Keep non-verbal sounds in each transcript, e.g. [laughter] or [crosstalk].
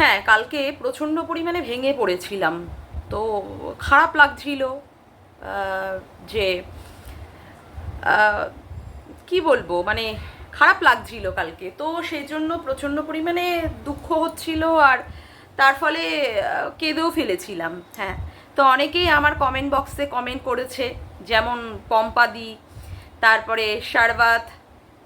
হ্যাঁ কালকে প্রচণ্ড পরিমাণে ভেঙে পড়েছিলাম। তো খারাপ লাগছিল যে কি বলব মানে খারাপ লাগছিল কালকে। তো সেই জন্য প্রচণ্ড পরিমাণে দুঃখ হচ্ছিল আর তার ফলে কেঁদেও ফেলেছিলাম হ্যাঁ। তো অনেকেই আমার কমেন্ট বক্সে কমেন্ট করেছে, যেমন পম্পাদি, তারপরে শারবাত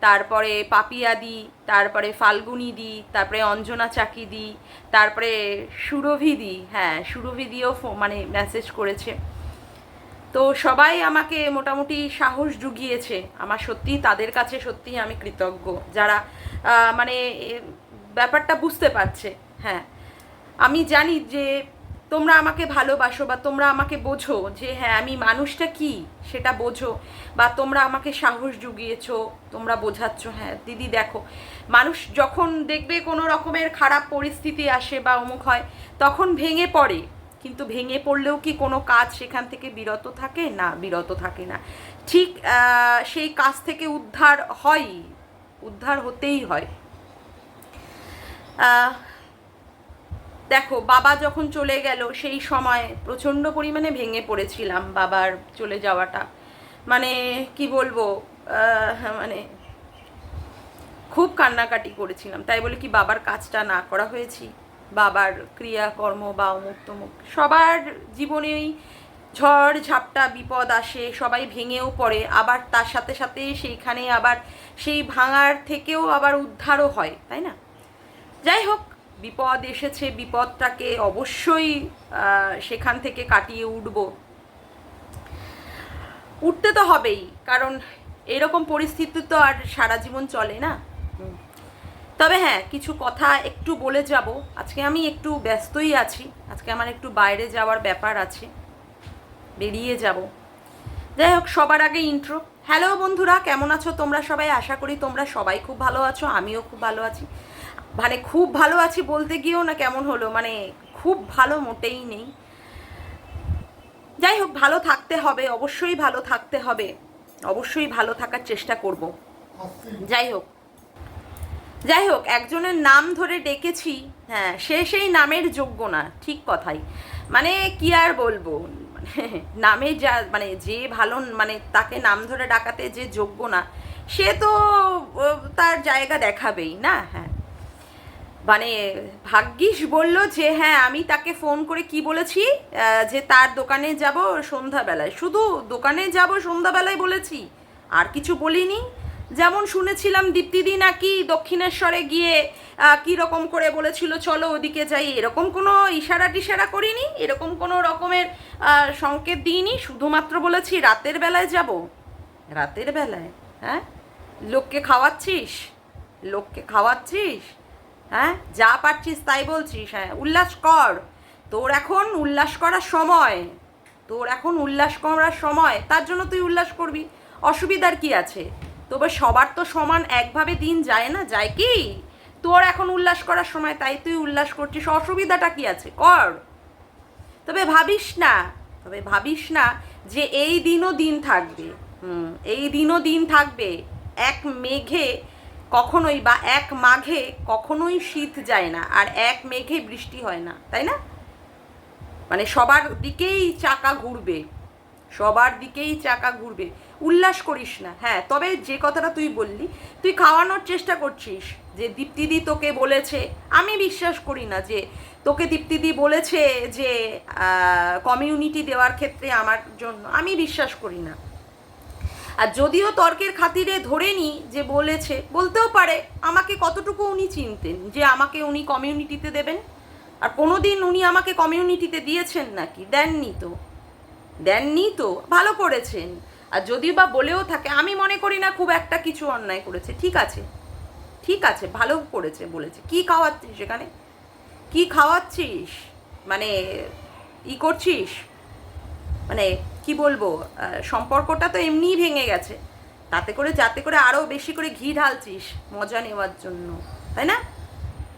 তারপরে পাপিয়াদি তারপরে ফাল্গুনিদি তারপরে অঞ্জনা চাকিদি তারপরে সুরভিদি হ্যাঁ সুরভিদিও ফো- মানে মেসেজ করেছে। তো সবাই আমাকে মোটামুটি সাহস জুগিয়েছে। আমার সত্যি তাদের কাছে সত্যি আমি কৃতজ্ঞ। যারা মানে ব্যাপারটা বুঝতে পারছে হ্যাঁ। আমি জানি যে তোমরা আমাকে ভালোবাসো বা তোমরা আমাকে বোঝো যে হ্যাঁ আমি মানুষটা কি? সেটা বোঝো। বা তোমরা আমাকে সাহস জুগিয়েছো, তোমরা বোঝাচ্ছ হ্যাঁ দিদি দেখো, মানুষ যখন দেখবে কোনো রকমের খারাপ পরিস্থিতি আসে বা অমুক হয়, তখন ভেঙে পড়ে। কিন্তু ভেঙে পড়লেও কি কোনো কাজ সেখান থেকে বিরত থাকে? না, বিরত থাকে না। ঠিক সেই কাজ থেকে উদ্ধার হয়, উদ্ধার হতেই হয়। দেখো, বাবা যখন চলে গেল, সেই সময় প্রচণ্ড পরিমাণে ভেঙে পড়েছিলাম বাবার চলে যাওয়াটা। মানে কি বলব মানে খুব কান্নাকাটি করেছিলাম। তাই বলে কি বাবার কাজটা না করা হয়েছি। বাবার ক্রিয়াকর্ম বা অমুক তমুক সবার জীবনেই ঝড়, ঝাপটা, বিপদ আসে, সবাই ভেঙেও পড়ে। আবার তার সাথে সাথে সেইখানে আবার সেই ভাঙার থেকেও আবার উদ্ধারও হয়, তাই না? যাই হোক বিপদ এসেছে, বিপদটাকে অবশ্যই সেখান থেকে কাটিয়ে উঠব। উঠতে তো হবেই, কারণ এরকম পরিস্থিতি তো আর সারা জীবন চলে না। তবে হ্যাঁ কিছু কথা একটু বলে যাব। আজকে আমি একটু ব্যস্তই আছি, আজকে আমার একটু বাইরে যাওয়ার ব্যাপার আছে, বেরিয়ে যাব। যাই হোক, সবার আগে ইন্ট্রো হ্যালো বন্ধুরা, কেমন আছো তোমরা সবাই? আশা করি তোমরা সবাই খুব ভালো আছো, আমিও খুব ভালো আছি। মানে খুব ভালো আছি বলতে গিয়েও না কেমন হলো মানে খুব ভালো মোটেই নেই। যাই হোক, ভালো থাকতে হবে, অবশ্যই ভালো থাকতে হবে, অবশ্যই ভালো থাকার চেষ্টা করব। যাই হোক যাই হোক, একজনের নাম ধরে ডেকেছি হ্যাঁ সে সেই নামের যোগ্য না, ঠিক কথাই। মানে কি আর বলব, [laughs] নামে যা মানে যে ভালো মানে তাকে নাম ধরে ডাকাতে যে যোগ্য না, সে তো তার জায়গা দেখাবেই, না? হ্যাঁ। মানে ভাগ্যিস বলল যে হ্যাঁ আমি তাকে ফোন করে কি বলেছি? যে তার দোকানে যাব সন্ধ্যাবেলায়। শুধু দোকানে যাব সন্ধ্যাবেলায় বলেছি, আর কিছু বলিনি। যেমন শুনেছিলাম দীপ্তিদি নাকি দক্ষিণেশ্বরে গিয়ে কি রকম করে বলেছিল, চলো ওদিকে যাই। এরকম কোনো ইশারা টিশারা করিনি? এরকম কোনো রকমের সংকেত দিইনি? শুধুমাত্র বলেছি, রাতের বেলায় যাব। রাতের বেলায়? হ্যাঁ? লোককে খাওয়াচ্ছিস? লোককে খাওয়াচ্ছিস? হ্যাঁ? যা পারছিস তাই বলছিস হ্যাঁ। উল্লাস কর। তোর এখন উল্লাস করার সময়। তোর এখন উল্লাস করার সময়। তার জন্য তুই উল্লাস করবি। অসুবিধার কি আছে? তবে সবার তো সমান একভাবে দিন যায় না, যায় কি? তোর এখন উল্লাস করার সময়, তাই তুই উল্লাস করছিস। অসুবিধাটা কি আছে? কর। তবে ভাবিস না, তবে ভাবিস না যে এই দিনও দিন থাকবে। হুম, এই দিনও দিন থাকবে। এক মেঘে কখনোই বা এক মাঘে কখনোই শীত যায় না আর এক মেঘে বৃষ্টি হয় না, তাই না? মানে সবার দিকেই চাকা ঘুরবে, সবার দিকেই চাকা ঘুরবে। উল্লাস করিস না হ্যাঁ তবে যে কথাটা তুই বললি, তুই খাওয়ানোর চেষ্টা করছিস যে দীপ্তিদি তোকে বলেছে, আমি বিশ্বাস করি না যে তোকে দীপ্তিদি বলেছে যে কমিউনিটি দেওয়ার ক্ষেত্রে আমার জন্য, আমি বিশ্বাস করি না। আর যদিও তর্কের খাতিরে ধরে নি যে বলেছে, বলতেও পারে, আমাকে কতটুকু উনি চিনতেন যে আমাকে উনি কমিউনিটিতে দেবেন? আর কোনো দিন উনি আমাকে কমিউনিটিতে দিয়েছেন নাকি? দেননি তো। দেননি তো, ভালো করেছেন। আর যদিও বা বলেও থাকে, আমি মনে করি না খুব একটা কিছু অন্যায় করেছে। ঠিক আছে ঠিক আছে, ভালো করেছে, বলেছে। কি খাওয়াচ্ছিস এখানে? কি খাওয়াচ্ছিস? মানে ই করছিস? মানে কি বলব সম্পর্কটা তো এমনিই ভেঙে গেছে। তাতে করে, যাতে করে আরও বেশি করে ঘি ঢালছিস মজা নেওয়ার জন্য, তাই না?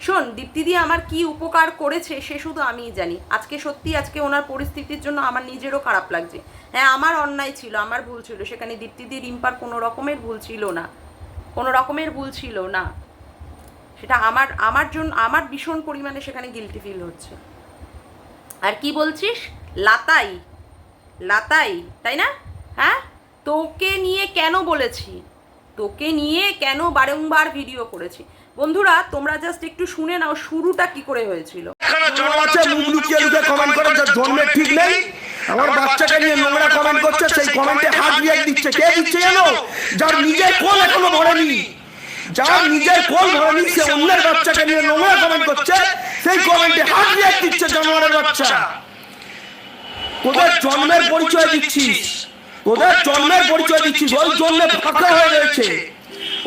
শোন দীপ্তিদি আমার কি উপকার করেছে সে শুধু আমিই জানি। আজকে সত্যি আজকে ওনার পরিস্থিতির জন্য আমার নিজেরও খারাপ লাগছে। হ্যাঁ আমার অন্যায় ছিল, আমার ভুল ছিল। সেখানে দীপ্তিদি রিম্পার কোনো রকমের ভুল ছিল না। কোনো রকমের ভুল ছিল না। সেটা আমার আমার জন্য, আমার ভীষণ পরিমাণে সেখানে গিলটি ফিল হচ্ছে। আর কি বলছিস? লাতাই। লাতাই তাই না? হ্যাঁ? তোকে নিয়ে কেন বলেছি? তোকে নিয়ে কেন বারংবার ভিডিও করেছি? বন্ধুরা তোমরা জাস্ট একটু শুনে নাও শুরুটা কি করে হয়েছিল। ঠিক নেই। আমার বাচ্চাকে নিয়ে নোংরা কমেন্ট করছে সেই কমেন্টে হার্ট রিয়াক্ট দিচ্ছে। কে দিচ্ছে জানো? যার নিজের কোল এখনও ভরেনি। যার নিজের কোল ভরেনি সে অন্যের বাচ্চাকে নিয়ে নোংরা কমেন্ট করছে সেই কমেন্টে হার্ট রিয়াক্ট দিচ্ছে জানোয়ারের বাচ্চা। তোদের জন্মের পরিচয় দিচ্ছিস? তোদের জন্মের পরিচয় দিচ্ছিস? ওই জন্য ফাঁকা হয়ে রয়েছে।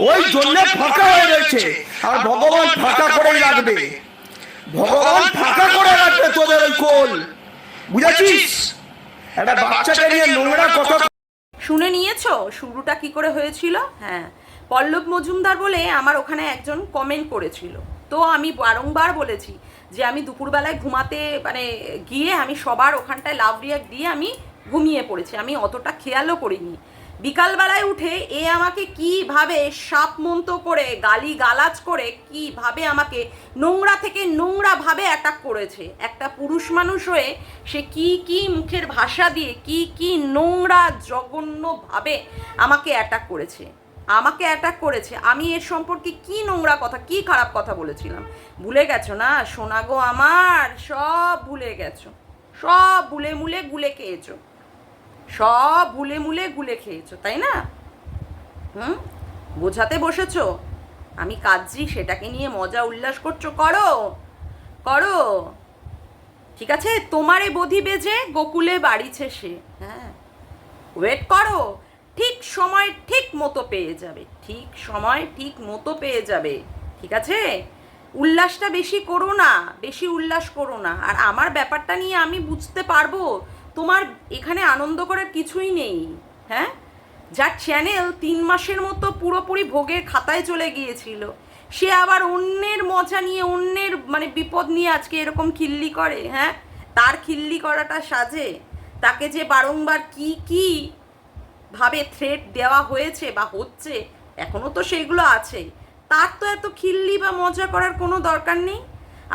ওই জন্য ফাঁকা হয়ে রয়েছে। আর ভগবান ফাঁকা করেই রাখবে। ভগবান ফাঁকা করে রাখবে তোদের ওই কোল। বুঝেছিস? একটা বাচ্চাকে নিয়ে নোংরা কথা শুনে নিয়েছো? শুরুটা কি করে হয়েছিল? হ্যাঁ। পল্লব মজুমদার বলে আমার ওখানে একজন কমেন্ট করেছিল। তো আমি বারংবার বলেছি যে আমি দুপুরবেলায় ঘুমাতে মানে গিয়ে আমি সবার ওখানটায় লাভ রিয়াক্ট দিয়ে আমি ঘুমিয়ে পড়েছি। আমি অতটা খেয়ালও করিনি। বিকালবেলায় উঠে এ আমাকে কীভাবে সাপ মন্ত করে গালি গালাজ করে, কীভাবে আমাকে নোংরা থেকে নোংরা ভাবে অ্যাটাক করেছে। একটা পুরুষ মানুষ হয়ে সে কি কি মুখের ভাষা দিয়ে, কি কি নোংরা, জঘন্যভাবে আমাকে অ্যাটাক করেছে। আমাকে অ্যাটাক করেছে। আমি এর সম্পর্কে কি নোংরা কথা, কি খারাপ কথা বলেছিলাম? ভুলে গেছো না? সোনা গো আমার, সব ভুলে গেছো। সব ভুলে মুলে গুলে খেয়েছো। সব ভুলে মুলে গুলে খেয়েছো, তাই না? হুম? বোঝাতে বসেছো? আমি কাজজি সেটাকে নিয়ে মজা উল্লাস করছ। করো করো। ঠিক আছে? তোমারে বধি বেজে গোকুলে বাড়িছে সে। হ্যাঁ। ওয়েট করো। ঠিক সময় ঠিক মতো পেয়ে যাবে। ঠিক সময় ঠিক মতো পেয়ে যাবে। ঠিক আছে? উল্লাসটা বেশি করো না, বেশি উল্লাস করো না। আর আমার ব্যাপারটা নিয়ে আমি বুঝতে পারব, তোমার এখানে আনন্দ করার কিছুই নেই। হ্যাঁ? যার চ্যানেল তিন মাসের মতো পুরোপুরি ভোগের খাতায় চলে গিয়েছিল। সে আবার অন্যের মজা নিয়ে, অন্যের মানে বিপদ নিয়ে আজকে এরকম খিল্লি করে হ্যাঁ? তার খিল্লি করাটা সাজে। তাকে যে বারংবার কি কি ভাবে থ্রেট দেওয়া হয়েছে বা হচ্ছে, এখনও তো সেগুলো আছে তার তো এত খিল্লি বা মজা করার কোনো দরকার নেই।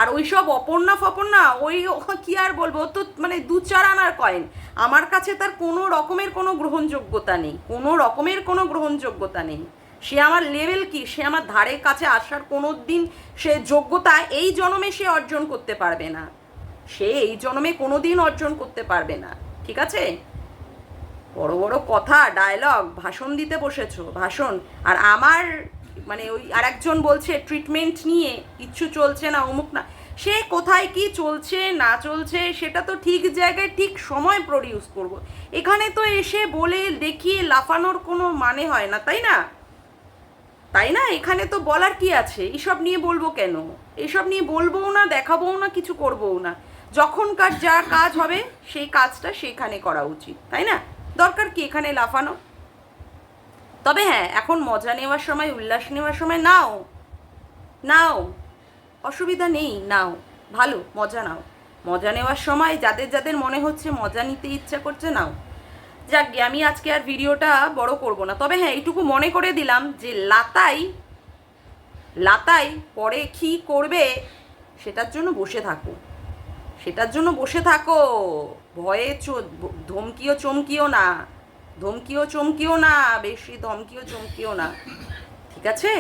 আর ওই সব অপর্ণা ফপর্ণা, ওই [laughs] কি আর বলব তো মানে দু চার আনার কয়েন আমার কাছে তার কোনো রকমের কোনো গ্রহণযোগ্যতা নেই। কোনো রকমের কোনো গ্রহণযোগ্যতা নেই। সে আমার লেভেল কি? সে আমার ধারে কাছে আসার কোনো দিন সে যোগ্যতা এই জন্মে সে অর্জন করতে পারবে না। সে এই জন্মে কোনো দিন অর্জন করতে পারবে না। ঠিক আছে? বড় বড় কথা ডায়লগ ভাষণ দিতে বসেছো, ভাষণ। আর আমার মানে ওই আর একজন বলছে ট্রিটমেন্ট নিয়ে কিচ্ছু চলছে না, অমুক না। সে কোথায় কি চলছে, না চলছে, সেটা তো ঠিক জায়গায় ঠিক সময় প্রডিউস করব। এখানে তো এসে বলে দেখিয়ে লাফানোর কোনো মানে হয় না, তাই না? তাই না? এখানে তো বলার কি আছে? এসব নিয়ে বলব কেন? এসব নিয়ে বলবোও না, দেখাবোও না, কিছু করবোও না। যখনকার যা কাজ হবে, সেই কাজটা সেখানে করা উচিত, তাই না? দরকার কি এখানে লাফানো? তবে হ্যাঁ এখন মজা নেওয়ার সময় উল্লাস নেওয়ার সময় নাও। নাও। অসুবিধা নেই নাও। ভালো মজা নাও। মজা নেওয়ার সময় যাদের যাদের মনে হচ্ছে মজা নিতে ইচ্ছা করছে নাও। যাক গে, আমি আজকে আর ভিডিওটা বড় করব না। তবে হ্যাঁ এইটুকু মনে করে দিলাম যে লাতাই লাতাই পরে কি করবে সেটার জন্য বসে থাকো। সেটার জন্য বসে থাকো। ভয়ে ধমকিও চমকিও না, ধমকিও চমকিও না, বেশি ধমকিও চমকিও না। ঠিক আছে?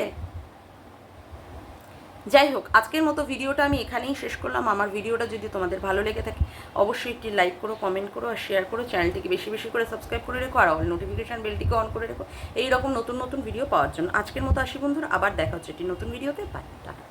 যাই হোক, আজকের মতো ভিডিওটা আমি এখানেই শেষ করলাম। আমার ভিডিওটা যদি তোমাদের ভালো লেগে থাকে, অবশ্যই একটি লাইক করো কমেন্ট করো আর শেয়ার করো। চ্যানেলটিকে বেশি বেশি করে সাবস্ক্রাইব করে রেখো আর অল নোটিফিকেশান বেলটিকে অন করে রেখো। এই রকম নতুন নতুন ভিডিও পাওয়ার জন্য আজকের মতো আসি বন্ধুরা, আবার দেখা হচ্ছে একটি নতুন ভিডিওতে বাই টাটা।